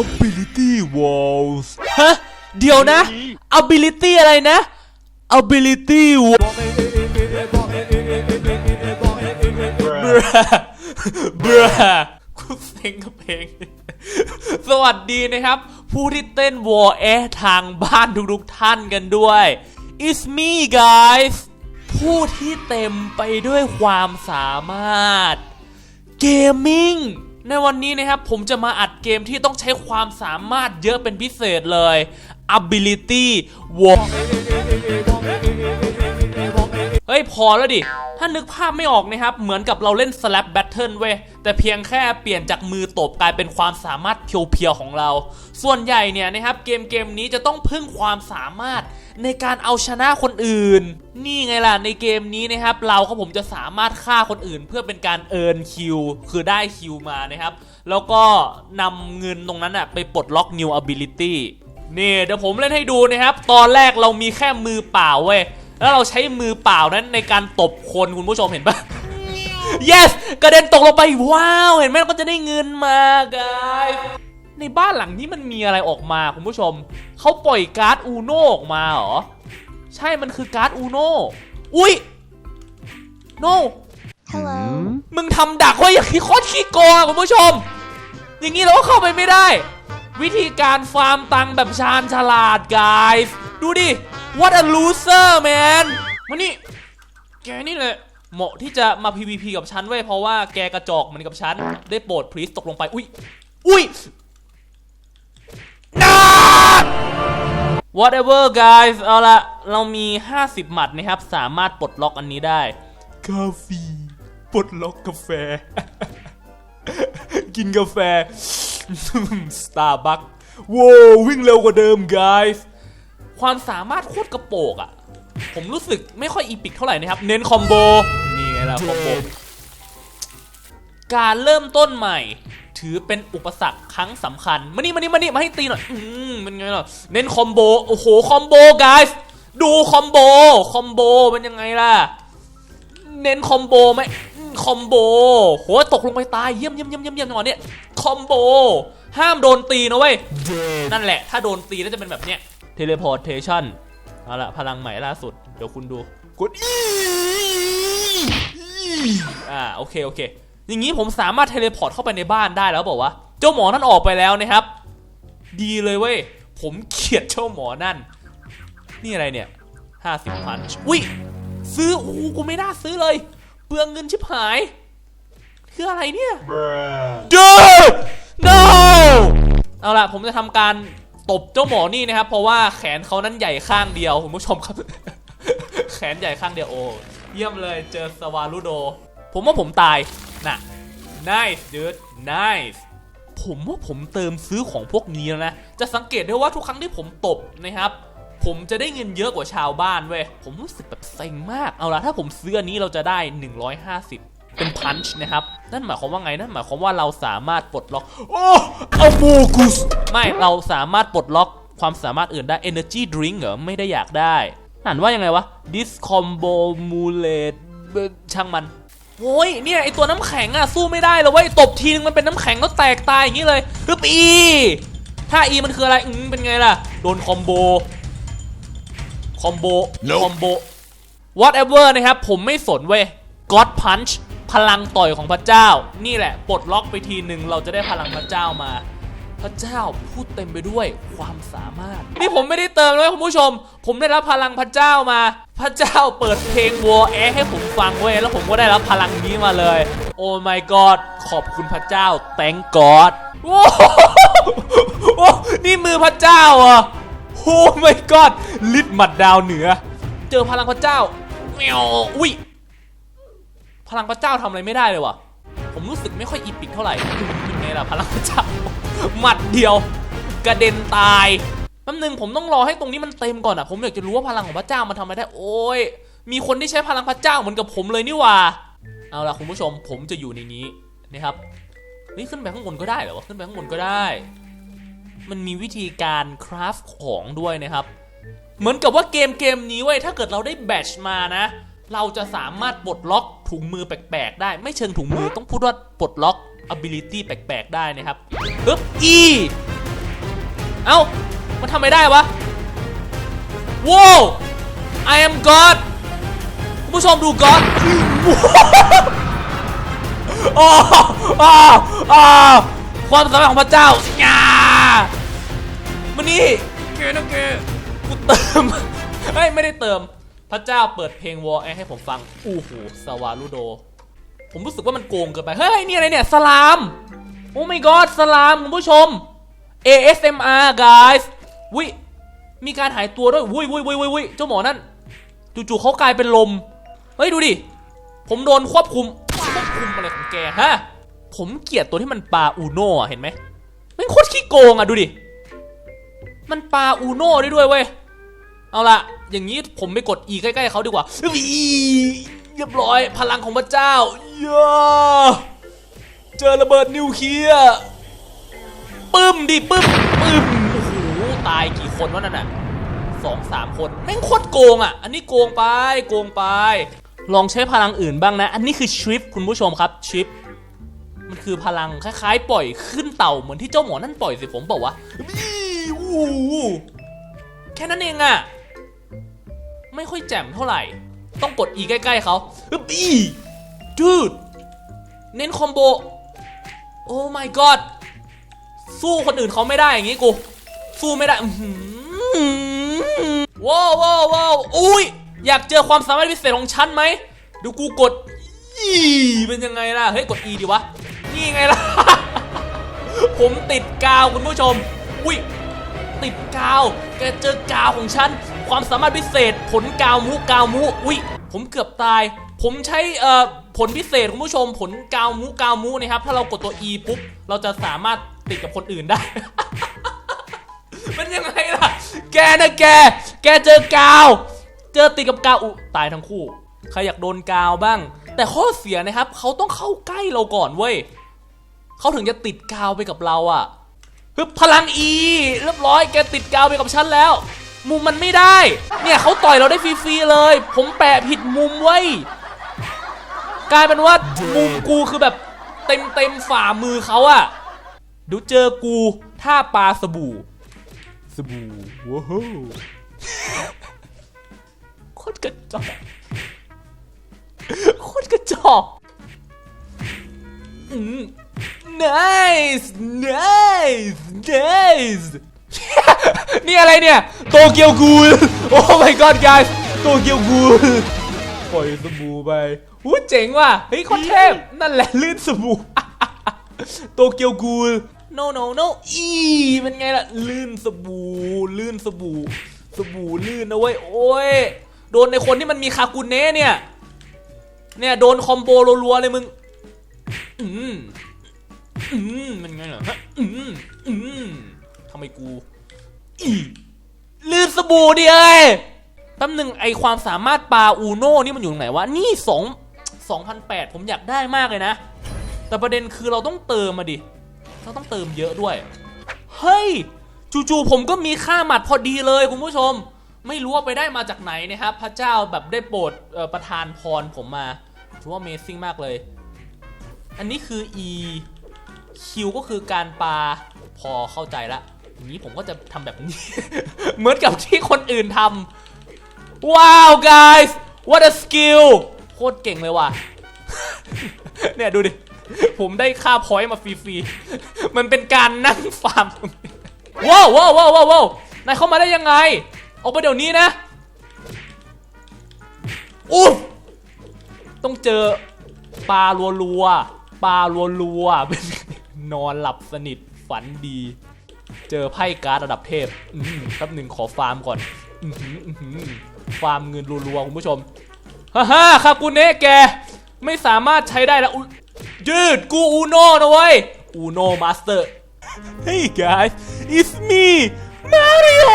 ability walls ฮะ เดี๋ยวนะ ability อะไรนะ ability wall เบื่อเบื่อกูเซ็งกับเพลง สวัสดีนะครับ ผู้ที่เต้นวอแอทางบ้านทุกๆท่านกันด้วย It's me guys ผู้ที่เต็มไปด้วยความสามารถ เกมมิ่ง ในวันนี้นะครับผมจะมาอัดเกมที่ต้องใช้ความสามารถเยอะเป็นพิเศษเลย Ability walk พอแล้วดิ ถ้านึกภาพไม่ออกนะครับ เหมือนกับเราเล่น slap battle เว้ย แต่เพียงแค่เปลี่ยนจากมือตบกลายเป็นความสามารถเพียวๆของเรา ส่วนใหญ่เนี่ยนะครับเกมเกมนี้จะต้องพึ่งความสามารถในการเอาชนะคนอื่น นี่ไงล่ะในเกมนี้นะครับ เราก็ผมจะสามารถฆ่าคนอื่น เพื่อเป็นการเอิร์นคิวคือได้คิวมานะครับ แล้วก็นำเงินตรงนั้นอะไปปลดล็อก new ability นี่เดี๋ยวผมเล่นให้ดูนะครับ ตอนแรกเรามีแค่มือเปล่าเว้ย แล้วเราใช้มือเปล่านั้นในการตบคนคุณผู้ชมเห็นปะ yes กระเด็นตกลงไปว้าว เห็นไหมก็จะได้เงินมา guys ในบ้านหลังนี้มันมีอะไรออกมาคุณผู้ชม เขาปล่อยการ์ดอูโนออกมาเหรอ ใช่มันคือการ์ดอูโนอุ้ย no Hello. มึงทำดักไว้อย่างที่โคตรขี้โกงอะคุณผู้ชม อย่างนี้เราก็เข้าไปไม่ได้ วิธีการฟาร์มตังค์แบบชาญฉลาด guys ดูดิ what a loser man มานี่ แกนี่แหละ เหมาะที่จะมา PVP กับฉันเว้ย เพราะว่าแกกระจอกเหมือนกับฉัน ได้โปรดพลีสตกลงไป อุ้ย อุ้ยนา whatever guys เอาละเรามี 50 หมัดนะครับ สามารถปลดล็อกอันนี้ได้ กาแฟปลดล็อกกาแฟ กินกาแฟ สตาร์บัคโว้ววิ่งเร็วกว่าเดิม guys ความสามารถโคตรกระโปกอะ่ะผมรู้สึกไม่ค่อยอีพิกเท่าไหร่นะครับ เน้นคอมโบ นี่ไงล่ะคอมโบ การเริ่มต้นใหม่ ถือเป็นอุปสรรคครั้งสำคัญ มานี่มานี่มานี่มาให้ตีหน่อย อืมเป็นไงล่ะ เน้นคอมโบ โอ้โห คอมโบ guys ดูคอมโบ คอมโบเป็นยังไงล่ะ เน้นคอมโบไหมอืมคอมโบ โห ตกลงไปตาย เยี่ยมเยี่ยมเยี่ยมเยี่ยมเยี่ยมจังหวะเนี้ยคอมโบ ห้ามโดนตีนะเว้ย นั่นแหละ ถ้าโดนตีแล้วจะเป็นแบบเนี้ย เทเลพอร์เทชันเอาละพลังใหม่ล่าสุด เดี๋ยวคุณดู กดอีอ่าโอเคโอเค อย่างนี้ผมสามารถเทเลพอร์ตเข้าไปในบ้านได้แล้วบอกว่าวะเจ้าหมอนั่นออกไปแล้วนะครับ ดีเลยเว้ย ผมเกลียดเจ้าหมอนั่น นี่อะไรเนี่ยห้าสิบพันอุ้ยซื้อโอ้โหกูไม่น่าซื้อเลย เปลืองเงินชิบหาย คืออะไรเนี่ย Dude no เอาล่ะ ผมจะทำการ ตบเจ้าหมอนี่นะครับ เพราะว่าแขนเขานั้นใหญ่ข้างเดียวคุณผู้ชมครับ แขนใหญ่ข้างเดียวโอ้เยี่ยมเลยเจอสวารุโด ผมว่าผมตายน่ะ nice dude nice ผมว่าผมเติมซื้อของพวกนี้แล้วนะ จะสังเกตได้ว่าทุกครั้งที่ผมตบนะครับ ผมจะได้เงินเยอะกว่าชาวบ้านเว้ย ผมรู้สึกแบบเซ็งมาก เอาล่ะถ้าผมซื้ออันนี้เราจะได้ 150 เป็นพันช์นะครับ นั่นหมายความว่าไง นั่นหมายความว่าเราสามารถปลดล็อก โอ้เอาโมกุสไม่เราสามารถปลดล็อกความสามารถอื่นได้ Energy Drink เหรอ ไม่ได้อยากได้อ่านว่ายังไงวะ This combo mulate ช่างมันโอ้ยเนี่ยไอตัวน้ำแข็งอะสู้ไม่ได้เลยเว้ยตบทีนึงมันเป็นน้ำแข็งแล้วแตกตายอย่างนี้เลยฮึบอีถ้าอีมันคืออะไรอืมเป็นไงล่ะ โดนคอมโบ คอมโบ คอมโบ whatever นะครับ ผมไม่สนเว้ย God Punch พลังต่อยของพระเจ้า นี่แหละปลดล็อกไปทีหนึ่งเราจะได้พลังพระเจ้ามา พระเจ้าพูดเต็มไปด้วยความสามารถ นี่ผมไม่ได้เติมเลยคุณผู้ชม ผมได้รับพลังพระเจ้ามา พระเจ้าเปิดเพลง War Air ให้ผมฟังเว้ยแล้วผมก็ได้รับพลังนี้มาเลย โอ้ my god ขอบคุณพระเจ้า thank god โอ้โอ้นี่มือพระเจ้าอะโอ้ my god ลิดหมัดดาวเหนือ เจอพลังพระเจ้าแมวอุ้ย พลังพระเจ้าทำอะไรไม่ได้เลยว่ะผมรู้สึกไม่ค่อยอีปิกเท่าไหร่เป็นไงล่ะพลังพระเจ้าหมัดเดียวกระเด็นตายแป๊บนึงผมต้องรอให้ตรงนี้มันเต็มก่อนอะผมอยากจะรู้ว่าพลังของพระเจ้ามันทำอะไรได้ โอ้ยมีคนที่ใช้พลังพระเจ้าเหมือนกับผมเลยนี่ว่า เอาล่ะคุณผู้ชมผมจะอยู่ในนี้นะครับนี่ขึ้นไปข้างบนก็ได้เหรอวะขึ้นไปข้างบนก็ได้ มันมีวิธีการคราฟของด้วยนะครับ เหมือนกับว่าเกมเกมนี้เว้ยถ้าเกิดเราได้แบตชมานะ เราจะสามารถปลดล็อก ถุงมือแปลกๆได้ ไม่เชิงถุงมือต้องพูดว่าปลดล็อก ability แปลกๆได้นะครับปึ๊บ E เอ้า มันทำไม่ได้วะว้าว I am God คุณผู้ชมดู God โอ้อ้าวอ้ความสามารถของพระเจ้าย่ามันนี่เกนเกกูเติมเฮ้ยไม่ได้เติม พระเจ้าเปิดเพลงวอลแอให้ผมฟังอู้หูสวาลูโด ผมรู้สึกว่ามันโกงเกินไป เฮ้ย นี่อะไรเนี่ย สลาม โอ้ my god สลามคุณผู้ชม ASMR guys วิมีการหายตัวด้วยวุ้ยวุ้ยวุ้ยวุ้ยเจ้าหมอนั่นจู่ๆเขากลายเป็นลม เฮ้ย ดูดิ ผมโดนควบคุม ควบคุมอะไรของแกฮะ ผมเกลียดตัวที่มันปลาอูโน่ะเห็นไหมมันโคตรขี้โกงอะดูดิ มันปลาอูโน่ได้ด้วยเว้ย เอาละอย่างนี้ผมไปกด E ใกล้ๆเขาดีกว่าอีเรียบร้อย พลังของพระเจ้าเยาเจอระเบิดนิวเคลียร์ปึ้มดิปึ้มปึ้มโอ้โหตายกี่คนวะนั่นน่ะสองสามคนแม่งโคตรโกงอะ อันนี้โกงไปโกงไป ลองใช้พลังอื่นบ้างนะ อันนี้คือชิปคุณผู้ชมครับชิปมันคือพลังคล้ายๆ ปล่อยขึ้นเต่าเหมือนที่เจ้าหมอนั่นปล่อยสิผมบอกว่าอู้แค่นั้นเองอะ ไม่ค่อยแจ่มเท่าไหร่ ต้องกด E ใกล้ๆเขาอีดูดเน้นคอมโบ โอ้ my god สู้คนอื่นเขาไม่ได้อย่างงี้กู สู้ไม่ได้ว้าวว้าวว้าวอุ้ย อยากเจอความสามารถพิเศษของฉันไหมดูกูกด E เป็นยังไงล่ะ เฮ้ย กด E ดีวะ นี่ไงล่ะ ผมติดกาวคุณผู้ชม อุ้ย ติดกาว แกเจอกาวของฉัน ความสามารถพิเศษ ผลกาวมุกาวมุอุ้ยผมเกือบตาย ผมใช้เอ่อผลพิเศษคุณผู้ชม ผลกาวมุกาวมุนะครับ ถ้าเรากดตัว E ปุ๊บ เราจะสามารถติดกับคนอื่นได้ มันยังไงล่ะ แกนะแก แกเจอกาว เจอติดกับกาวอุตายทั้งคู่ ใครอยากโดนกาวบ้าง แต่ข้อเสียนะครับ เขาต้องเข้าใกล้เราก่อนเว้ย เขาถึงจะติดกาวไปกับเราอะฮึบพลังอีเรียบร้อย แกติดกาวไปกับฉันแล้ว มุมมันไม่ได้ เนี่ยเขาต่อยเราได้ฟรีๆเลย ผมแปะผิดมุมไว้กลายเป็นว่ามุมกูคือแบบเต็มเต็มๆฝ่ามือเขาอะดูเจอกูท่าปลาสบู่ สบู่ว้าวโคตรกระจอกโคตรกระจอกอืม nice nice nice นี่อะไรเนี่ย โตเกียวกูล โอ้ my god guys โตเกียวกูล ปล่อยสบู่ไปหูเจ๋งว่ะ เฮ้ยโคตรเทพ นั่นแหละลื่นสบู่ โตเกียวกูล no no no อีเป็นไงล่ะ ลื่นสบู่ ลื่นสบู่ สบู่ลื่นนะเว้ย โอ้ย โดนในคนที่มันมีคากุเน่เนี่ย เนี่ยโดนคอมโบรัวๆเลยมึง อืม อืม มันไงเหรอฮะอืม อืมทำไมกูอี ลื่นสบู่ดิเอ้ยแป๊บหนึ่งไอความสามารถปลาอูโน่นี่มันอยู่ตรงไหนวะ นี่สองสองพันแปดผมอยากได้มากเลยนะ แต่ประเด็นคือเราต้องเติมมาดิ เราต้องเติมเยอะด้วย เฮ้ย จู่ๆผมก็มีค่าหมัดพอดีเลยคุณผู้ชม ไม่รู้ว่าไปได้มาจากไหนนะครับ พระเจ้าแบบได้โปรดประทานพรผมมาถือว่า Amazing มากเลย อันนี้คือ E Q ก็คือการปา พอเข้าใจละ อย่างนี้ผมก็จะทำแบบนี้ เหมือนกับที่คนอื่นทำว้าว guys what a skill โคตรเก่งเลยว่ะ เนี่ยดูดิ ผมได้ค่าพอยต์มาฟรีๆ มันเป็นการนั่งฟาร์มว้าวว้าวว้าวว้าวนายเข้ามาได้ยังไง ออกไปเดี๋ยวนี้นะอุ๊บต้องเจอปลารัวๆปลารัวๆเป็นนอนหลับสนิทฝันดี เจอไพ่การ์ดระดับเทพแป๊บหนึ่งขอฟาร์มก่อนฟาร์มเงินรัวๆคุณผู้ชมฮ่าฮ่าคากุเนะแก ไม่สามารถใช้ได้แล้วยืดกูอูโน่นะเว้ยอูโน่มาสเตอร์ Hey guys it's me Mario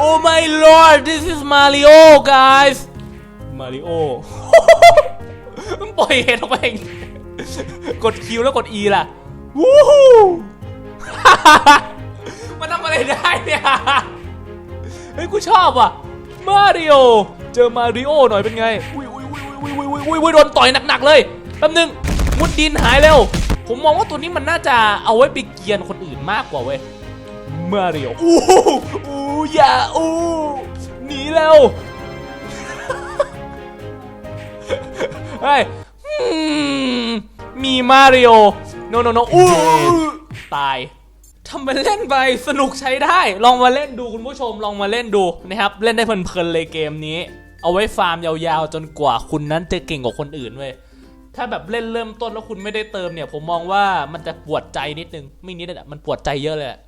Oh my lord this is Mario guys Mario ปล่อยเหตุออกไปกดคิวแล้วกด E ล่ะ วู้ฮู้ำอะไรได้เนี่ยเฮ้ยกูชอบว่ะมาริโอเจอมาริโอหน่อยเป็นไงอุ้ยอุ้ยอุ้ยอุ้ยอุ้ยอุ้ยอุ้ยอุ้ยโดนต่อยหนักๆเลยแป๊บนึงมุดดินหายเร็ว ผมมองว่าตัวนี้มันน่าจะเอาไว้ไปเกียนคนอื่นมากกว่าเว้ยมาริโออู้อู้อย่าอู้หนีแล้วเฮ้ยอืมมีมาริโอโนโนโนอู้ตาย ทำไปเล่นไปสนุกใช้ได้ ลองมาเล่นดูคุณผู้ชมลองมาเล่นดูนะครับเล่นได้เพลินๆเลยเกมนี้ เอาไว้ฟาร์มยาวๆ จนกว่าคุณนั้นจะเก่งกว่าคนอื่นเว้ยถ้าแบบเล่นเริ่มต้นแล้วคุณไม่ได้เติมเนี่ย ผมมองว่ามันจะปวดใจนิดนึงไม่นิดนะมันปวดใจเยอะเลยอะ